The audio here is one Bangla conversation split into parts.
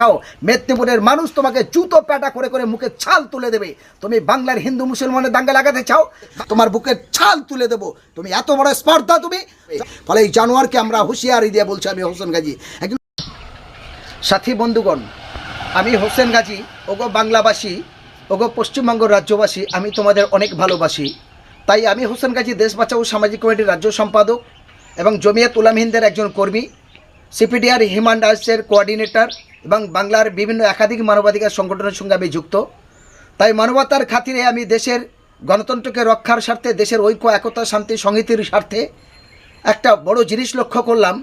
খাও। মেদিনীপুরের মানুষ তোমাকে জুতো, প্যাটা করে করে মুখে ছাল তুলে দেবে। তুমি বাংলার হিন্দু, মুসলমানের দাঙ্গা লাগাতে চাও, তোমার বুকের ছাল তুলে দেবো। তুমি এত বড় স্পর্ধা তুমি। ফলে এই জানোয়ারকে আমরা হুঁশিয়ারি দিয়ে বলছি আমি হোসেন গাজী। একজন সাথী বন্ধুগণ, আমি হোসেন গাজী, ওগো বাংলাবাসী, ওগো পশ্চিমবঙ্গ রাজ্যবাসী, আমি তোমাদের অনেক ভালোবাসি। তাই আমি হোসেন গাজী দেশ বাঁচাও সামাজিক কমিটির রাজ্য সম্পাদক এবং জমিয়ত উলাম হিন্দের একজন কর্মী। সিপিডিআর হিউম্যান রাইটসের কোঅর্ডিনেটর এবং বাংলার বিভিন্ন একাধিক মানবাধিকার সংগঠনের সঙ্গে আমি যুক্ত। তাই মানবতার খাতিরে আমি দেশের গণতন্ত্রকে রক্ষার স্বার্থে, দেশের ঐক্য, একতা, শান্তি, সংহিতির স্বার্থে একটা বড় জিনিস লক্ষ্য করলাম।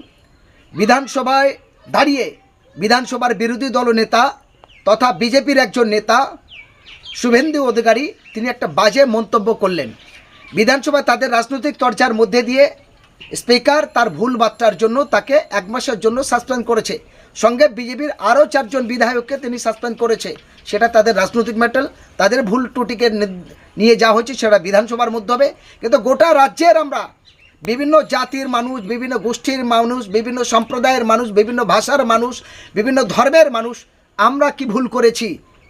বিধানসভায় দাঁড়িয়ে বিধানসভার বিরোধী দল নেতা তথা বিজেপির একজন নেতা শুভেন্দু অধিকারী, তিনি একটা বাজে মন্তব্য করলেন। বিধানসভায় তাদের রাজনৈতিক চর্চার মধ্যে দিয়ে স্পিকার তার ভুল বার্তার জন্য তাকে এক মাসের জন্য সাসপেন্ড করেছে। সঙ্গে বিজেপির আরও চারজন বিধায়ককে তিনি সাসপেন্ড করেছে। সেটা তাদের রাজনৈতিক ম্যাটার তাদের ভুল ত্রুটিকে নিয়ে যা হয়েছে সেটা বিধানসভার মধ্যে হবে। কিন্তু গোটা রাজ্যের আমরা বিভিন্ন জাতির মানুষ, বিভিন্ন গোষ্ঠীর মানুষ, বিভিন্ন সম্প্রদায়ের মানুষ, বিভিন্ন ভাষার মানুষ, বিভিন্ন ধর্মের মানুষ, আমরা কি ভুল করেছি?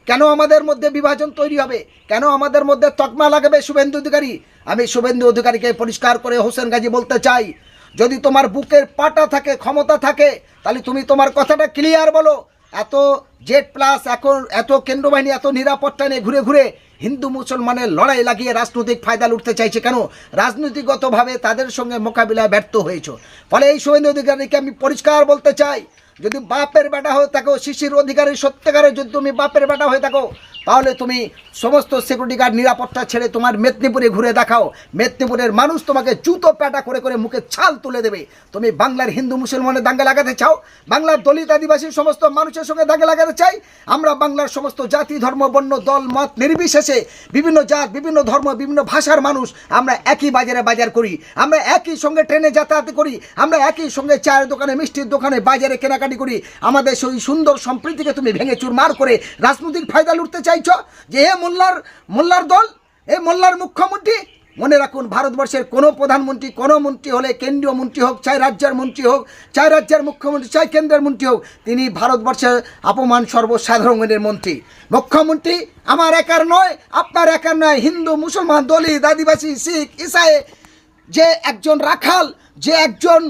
কেন আমাদের মধ্যে বিভাজন তৈরি হবে? কেন আমাদের মধ্যে তকমা লাগাবে শুভেন্দু অধিকারী? আমি শুভেন্দু অধিকারীকে পরিষ্কার করে হোসেন গাজী বলতে চাই, যদি তোমার বুকের পাটা থাকে, ক্ষমতা থাকে, তাহলে তুমি তোমার কথাটা ক্লিয়ার বলো। এত জেড প্লাস এখন এত কেন্দ্র বাহিনী এত নিরাপত্তা নিয়ে ঘুরে ঘুরে হিন্দু মুসলমানের লড়াই লাগিয়ে রাজনৈতিক ফায়দা লুটতে চাইছে কেন? রাজনৈতিকগতভাবে তাদের সঙ্গে মোকাবিলায় ব্যর্থ হয়েছ। ফলে এই শুভেন্দু অধিকারীকে আমি পরিষ্কার বলতে চাই যদি বাপের বেটা হয়ে থাকো শিশির অধিকারী সত্যিকারের যদি তুমি বাপের বেটা হয়ে থাকো তাহলে তুমি সমস্ত সিকিউরিটি গার্ড নিরাপত্তা ছেড়ে তোমার মেদিনীপুরে ঘুরে দেখাও। মেদিনীপুরের মানুষ তোমাকে জুতো প্যাটা করে করে মুখে ছাল তুলে দেবে। তুমি বাংলার হিন্দু মুসলমানের দাঙ্গা লাগাতে চাও? বাংলার দলিত আদিবাসী সমস্ত মানুষের সঙ্গে দাঙ্গা লাগাতে চাই? আমরা বাংলার সমস্ত জাতি, ধর্ম, বর্ণ, দল, মত নির্বিশেষে বিভিন্ন জাত, বিভিন্ন ধর্ম, বিভিন্ন ভাষার মানুষ আমরা একই বাজারে বাজার করি। আমরা একই সঙ্গে ট্রেনে যাতায়াত করি। আমরা একই সঙ্গে চায়ের দোকানে, মিষ্টির দোকানে, বাজারে কেনাকাটি করি। আমাদের সেই সুন্দর সম্প্রীতিকে তুমি ভেঙে চুরমার করে রাজনৈতিক ফায়দা লুটতে চাইছো যে হে মোল্লার মোল্লার দল এ মোল্লার মুখ্যমন্ত্রী, মনে রাখুন ভারতবর্ষের কোনো প্রধানমন্ত্রী, কোনো মন্ত্রী হলে কেন্দ্রীয় মন্ত্রী হোক, চাই রাজ্যের মন্ত্রী হোক, চাই রাজ্যের মুখ্যমন্ত্রী, চাই কেন্দ্রের মন্ত্রী হোক, তিনি ভারতবর্ষের অপমান সর্বসাধারণের মন্ত্রী। মুখ্যমন্ত্রী আমার একার নয়, আপনার একার নয়, হিন্দু, মুসলমান, দলিত, আদিবাসী, শিখ, ইসাই, যে একজন রাখাল, যে একজন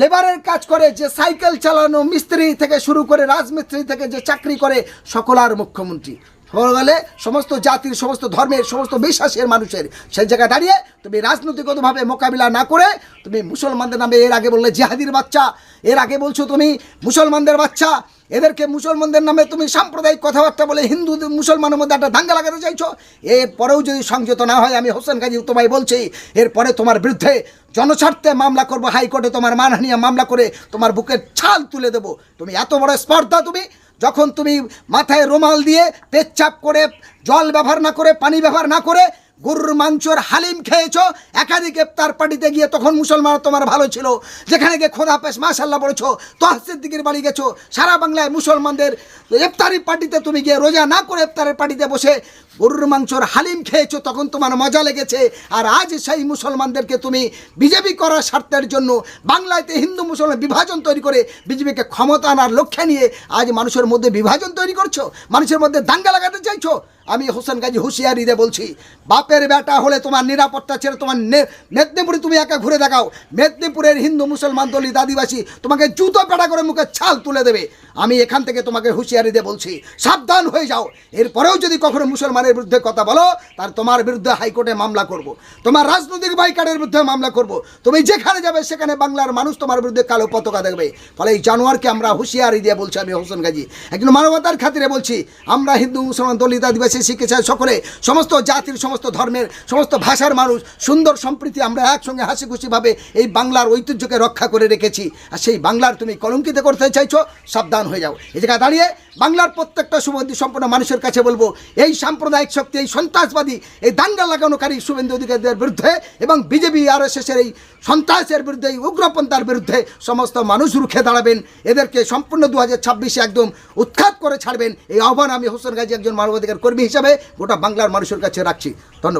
লেবারের কাজ করে, যে সাইকেল চালানো মিস্ত্রি থেকে শুরু করে রাজমিস্ত্রি থেকে যে চাকরি করে সকলার মুখ্যমন্ত্রী। বলে সমস্ত জাতির, সমস্ত ধর্মের, সমস্ত বিশ্বাসের মানুষের সেই জায়গায় দাঁড়িয়ে তুমি রাজনৈতিকগতভাবে মোকাবিলা না করে তুমি মুসলমানদের নামে এর আগে বললে জিহাদির বাচ্চা, এর আগে বলছো তুমি মুসলমানদের বাচ্চা, এদেরকে মুসলমানদের নামে তুমি সাম্প্রদায়িক কথাবার্তা বলে হিন্দু মুসলমানের মধ্যে একটা দাঙ্গা লাগাতে চাইছো। এরপরেও যদি সংযত না হয়, আমি হোসেন গাজী তোমায় বলছি এরপরে তোমার বিরুদ্ধে জনস্বার্থে মামলা করব, হাইকোর্টে তোমার মানহানিয়া মামলা করে তোমার বুকের ছাল তুলে দেবো। তুমি এত বড় স্পর্ধা তুমি যখন তুমি মাথায় রোমাল দিয়ে পেচ্ছাপ করে, জল ব্যবহার না করে, পানি ব্যবহার না করে গরুর মাংসর হালিম খেয়েছো, একাধিক ইফতার পার্টিতে গিয়ে তখন মুসলমান তোমার ভালো ছিল। যেখানে গিয়ে খোদা পেশ মাশাল্লাহ বলেছ তহসির দিকের বাড়ি গেছো, সারা বাংলায় মুসলমানদের ইফতারি পার্টিতে তুমি গিয়ে রোজা না করে ইফতারের পার্টিতে বসে গরুর মাংসর হালিম খেয়েছো, তখন তোমার মজা লেগেছে। আর আজ সেই মুসলমানদেরকে তুমি বিজেপি করার স্বার্থের জন্য বাংলাতে হিন্দু মুসলমান বিভাজন তৈরি করে বিজেপিকে ক্ষমতা আনার লক্ষ্যে নিয়ে আজ মানুষের মধ্যে বিভাজন তৈরি করছ, মানুষের মধ্যে দাঙ্গা লাগাতে চাইছো। আমি হোসেন গাজী হুঁশিয়ারি দিয়ে বলছি, বাপের বেটা হলে তোমার নিরাপত্তা ছেড়ে তোমার মেদিনীপুরে তুমি একা ঘুরে দেখাও। মেদিনীপুরের হিন্দু মুসলমান দলিত আদিবাসী তোমাকে জুতো পেটা করে মুখে ছাল তুলে দেবে। আমি এখান থেকে তোমাকে হুঁশিয়ারি দিয়ে বলছি, সাবধান হয়ে যাও এরপরেও যদি কখনো মুসলমানের বিরুদ্ধে কথা বলো, তার তোমার বিরুদ্ধে হাইকোর্টে মামলা করব। তোমার রাজনৈতিক বাইকারের বিরুদ্ধে মামলা করব। তুমি যেখানে যাবে, সেখানে বাংলার মানুষ তোমার বিরুদ্ধে কালো পতাকা দেখবে ফলে এই জানোয়ারকে আমরা হুঁশিয়ারি দিয়ে বলছি আমি, হোসেন গাজী একজন মানবতার খাতিরে বলছি, আমরা হিন্দু, মুসলমান, দলিত, আদিবাসী শিখেছে সকলে, সমস্ত জাতির, সমস্ত ধর্মের, সমস্ত ভাষার মানুষ, সুন্দর সম্প্রীতি আমরা একসঙ্গে হাসি খুশিভাবে এই বাংলার ঐতিহ্যকে রক্ষা করে রেখেছি আর সেই বাংলার তুমি কলঙ্কিত করতে চাইছো, সাবধান হয়ে যাও। এই জায়গায় দাঁড়িয়ে বাংলার প্রত্যেকটা শুভবুদ্ধি সম্পন্ন মানুষের কাছে বলব, এই সাম্প্রদায়িক শক্তি, এই সন্ত্রাসবাদী, এই দাঙ্গা লাগানোকারী শুভেন্দু অধিকারীদের বিরুদ্ধে এবং বিজেপি আর এস এই সন্ত্রাসের বিরুদ্ধে, এই উগ্রপন্থার বিরুদ্ধে সমস্ত মানুষ রুখে দাঁড়াবেন। এদেরকে সম্পূর্ণ দু হাজার ছাব্বিশে একদম উৎখাত করে ছাড়বেন। এই আহ্বান আমি হোসেন গাজী একজন মানবাধিকার কর্মী হিসাবে গোটা বাংলার মানুষের কাছে রাখছি। ধন্যবাদ।